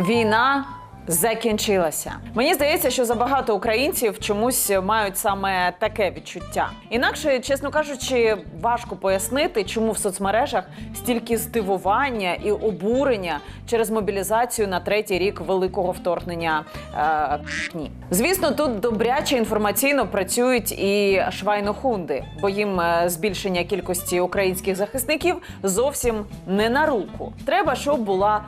Війна закінчилася. Мені здається, що забагато українців чомусь мають саме таке відчуття. Інакше, чесно кажучи, важко пояснити, чому в соцмережах стільки здивування і обурення через мобілізацію на третій рік великого вторгнення. Е. Звісно, тут добряче інформаційно працюють і швайнохунди, бо їм е, збільшення кількості українських захисників зовсім не на руку. Треба, щоб була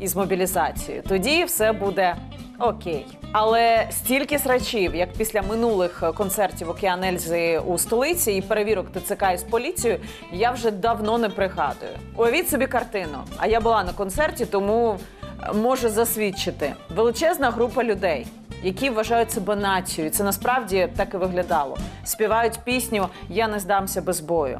із мобілізацією. Тоді все буде окей. Але стільки срачів, як після минулих концертів Океан Ельзи у столиці і перевірок ТЦК із поліцією, я вже давно не пригадую. Уявіть собі картину. А я була на концерті, тому можу засвідчити величезна група людей. Які вважають себе нацією, це насправді так і виглядало. Співають пісню Я не здамся без бою.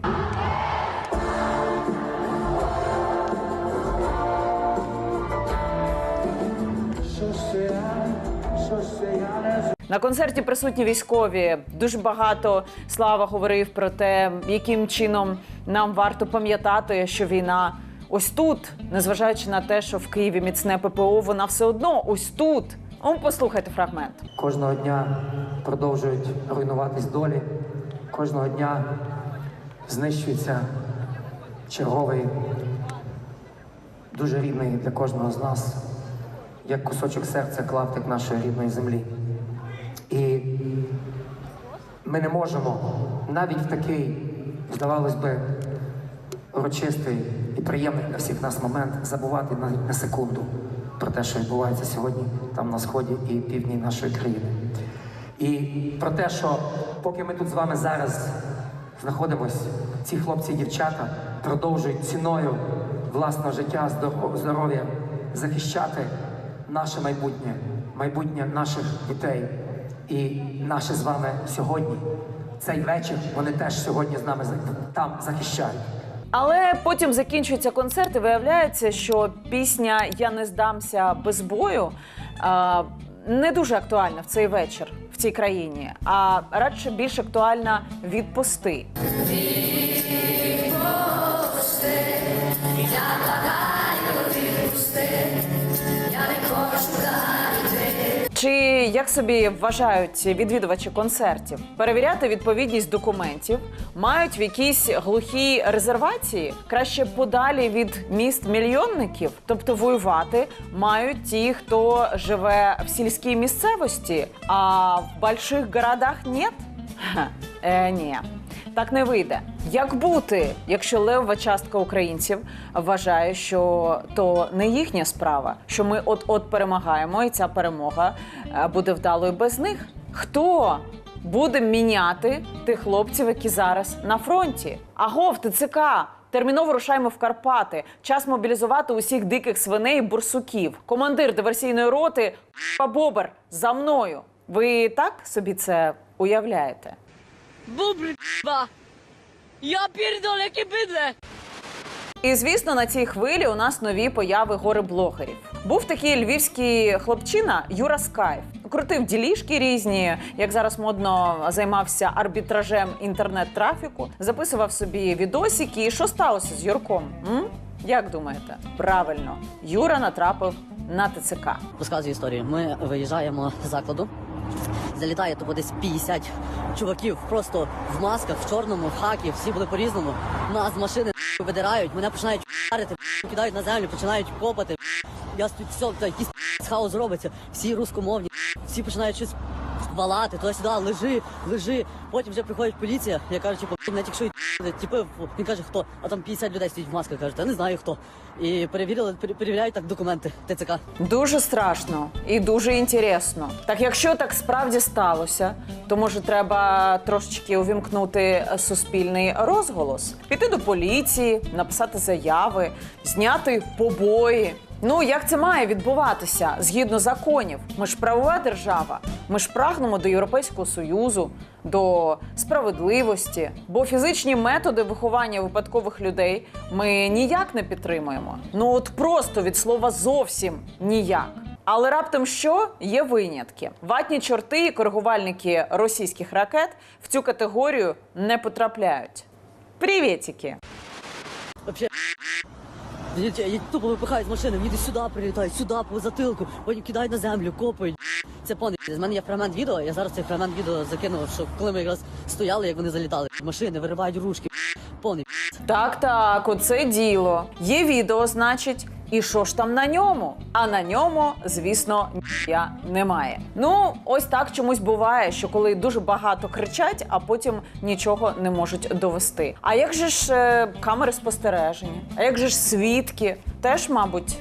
На концерті присутні військові. Дуже багато слава говорив про те, яким чином нам варто пам'ятати, що війна ось тут, незважаючи на те, що в Києві міцне ППО, вона все одно ось тут. Он послухайте фрагмент. Кожного дня продовжують руйнуватись долі. Кожного дня знищується черговий, дуже рідний для кожного з нас, як кусочок серця, клаптик нашої рідної землі. І ми не можемо навіть в такий, здавалось би, урочистий і приємний для всіх нас момент забувати навіть на секунду про те, що відбувається сьогодні там на сході і півдні нашої країни. І про те, що поки ми тут з вами зараз знаходимось, ці хлопці і дівчата продовжують ціною власного життя, здоров'я захищати наше майбутнє, майбутнє наших дітей і наше з вами сьогодні. Цей вечір вони теж сьогодні з нами там захищають. Але потім закінчується концерт, і виявляється, що пісня Я не здамся без бою не дуже актуальна в цей вечір в цій країні, а радше більш актуальна відпусти. Чи як собі вважають відвідувачі концертів, перевіряти відповідність документів мають в якійсь глухій резервації, краще подалі від міст мільйонників, тобто воювати мають ті, хто живе в сільській місцевості, а в больших городах ні? Е, ні. Так не вийде. Як бути, якщо левова частка українців вважає, що то не їхня справа, що ми от-от перемагаємо, і ця перемога е, буде вдалою без них? Хто буде міняти тих хлопців, які зараз на фронті? Агов, ТЦК, терміново рушаємо в Карпати. Час мобілізувати усіх диких свиней і бурсуків. Командир диверсійної роти Бобер за мною. Ви так собі це уявляєте? K***a! Ja pierdolę, jakie bydle! І звісно, на цій хвилі у нас нові появи гори-блогерів. Був такий львівський хлопчина Юра Скайф. Крутив ділішки різні, як зараз модно займався арбітражем інтернет-трафіку, записував собі відосики. І що сталося з Юрком? М? Як думаєте? Правильно, Юра натрапив на ТЦК. Розказую історію. Ми виїжджаємо з закладу. Залітає тупо десь 50 чуваків просто в масках, в чорному, в хакі, всі були по-різному. Нас з машини видирають, мене починають шарити, кидають на землю, починають копати. Я тут все, якийсь хаос робиться. Всі рускомовні, всі починають щось валати, туди-сюди, лежи, лежи. Потім вже приходить поліція, я кажу, типу, мене тільки що й типи, він каже, хто? А там 50 людей стоїть в масках, каже, та не знаю хто. І перевірили, пере- перевіряють так документи ТЦК. Дуже страшно і дуже інтересно. Так якщо так справді сталося, то може треба трошечки увімкнути суспільний розголос, піти до поліції, написати заяви, зняти побої. Ну як це має відбуватися згідно законів? Ми ж правова держава. Ми ж прагнемо до Європейського союзу, до справедливості. Бо фізичні методи виховання випадкових людей ми ніяк не підтримуємо. Ну от просто від слова зовсім ніяк. Але раптом що є винятки? Ватні чорти і коригувальники російських ракет в цю категорію не потрапляють. Привітики! Я, я, тупо випихають з машини, мені сюди прилітають, сюди по затилку, потім кидають на землю, копають. Це пони. З мене є фрагмент відео, я зараз цей фрагмент відео закинув, що коли ми якраз стояли, як вони залітали. Машини виривають ручки. Пони. Так, так, оце діло. Є відео, значить, і що ж там на ньому? А на ньому, звісно, ніхуя немає. Ну, ось так чомусь буває, що коли дуже багато кричать, а потім нічого не можуть довести. А як же ж е, камери спостереження? А як же ж свідки? Теж, мабуть.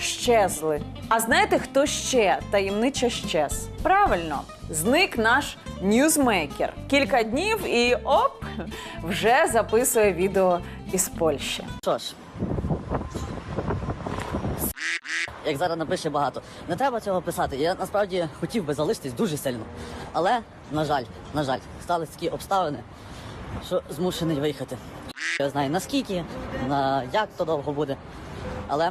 Щезли. А знаєте, хто ще таємниче щез? Правильно, зник наш ньюзмейкер. Кілька днів і оп, вже записує відео із Польщі. Що ж. Як зараз напише багато. Не треба цього писати. Я насправді хотів би залишитись дуже сильно. Але, на жаль, на жаль, сталися такі обставини, що змушений виїхати. Я знаю наскільки, на як то довго буде. Але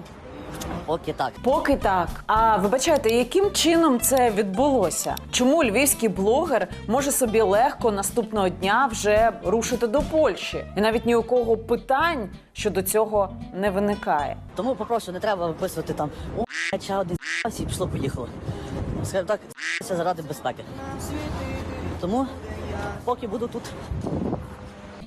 поки так. Поки так. А вибачайте, яким чином це відбулося? Чому львівський блогер може собі легко наступного дня вже рушити до Польщі? І навіть ні у кого питань щодо цього не виникає. Тому попрошу, не треба виписувати там о, ще один і пішло поїхало. Скажімо так, заради безпеки. Тому, поки буду тут.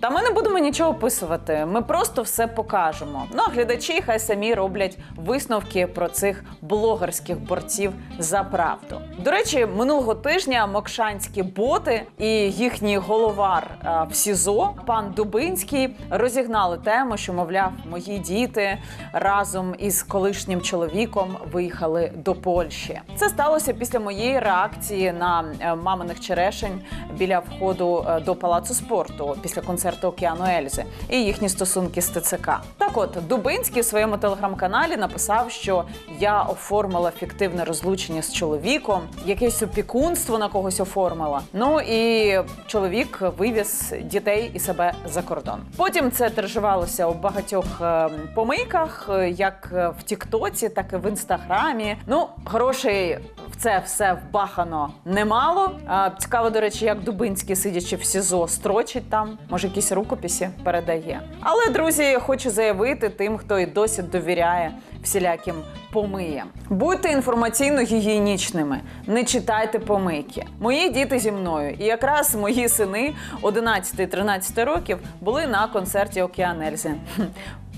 Та ми не будемо нічого описувати. Ми просто все покажемо. Ну а глядачі хай самі роблять висновки про цих блогерських борців за правду. До речі, минулого тижня мокшанські боти і їхній головар а, в СІЗО, пан Дубинський, розігнали тему, що мовляв, мої діти разом із колишнім чоловіком виїхали до Польщі. Це сталося після моєї реакції на е, маминих черешень біля входу е, до палацу спорту після концерту Океану Ельзи і їхні стосунки з ТЦК. Так от Дубинський в своєму телеграм-каналі написав, що я оформила фіктивне розлучення з чоловіком, якесь опікунство на когось оформила. Ну і чоловік вивіз дітей і себе за кордон. Потім це тержувалося у багатьох е, помийках, як в Тіктоці, так і в інстаграмі. Ну, грошей в це все вбахано немало. Цікаво, до речі, як Дубинський, сидячи в СІЗО, строчить там, може, якісь рукописи передає. Але друзі, хочу заявити тим, хто і досі довіряє всіляким помиям. Будьте інформаційно гігієнічними, не читайте помийки. Мої діти зі мною, і якраз мої сини 11-13 років були на концерті Океан Ельзи.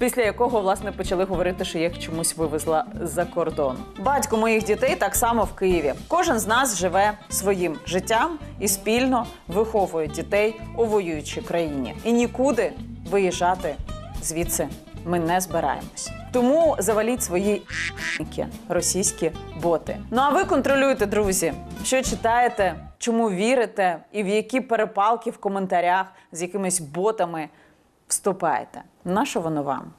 Після якого власне почали говорити, що я їх чомусь вивезла за кордон. Батько моїх дітей так само в Києві. Кожен з нас живе своїм життям і спільно виховує дітей у воюючій країні. І нікуди виїжджати звідси ми не збираємось. Тому заваліть свої російські боти. Ну а ви контролюєте, друзі, що читаєте, чому вірите, і в які перепалки в коментарях з якимись ботами вступаєте. На що воно вам?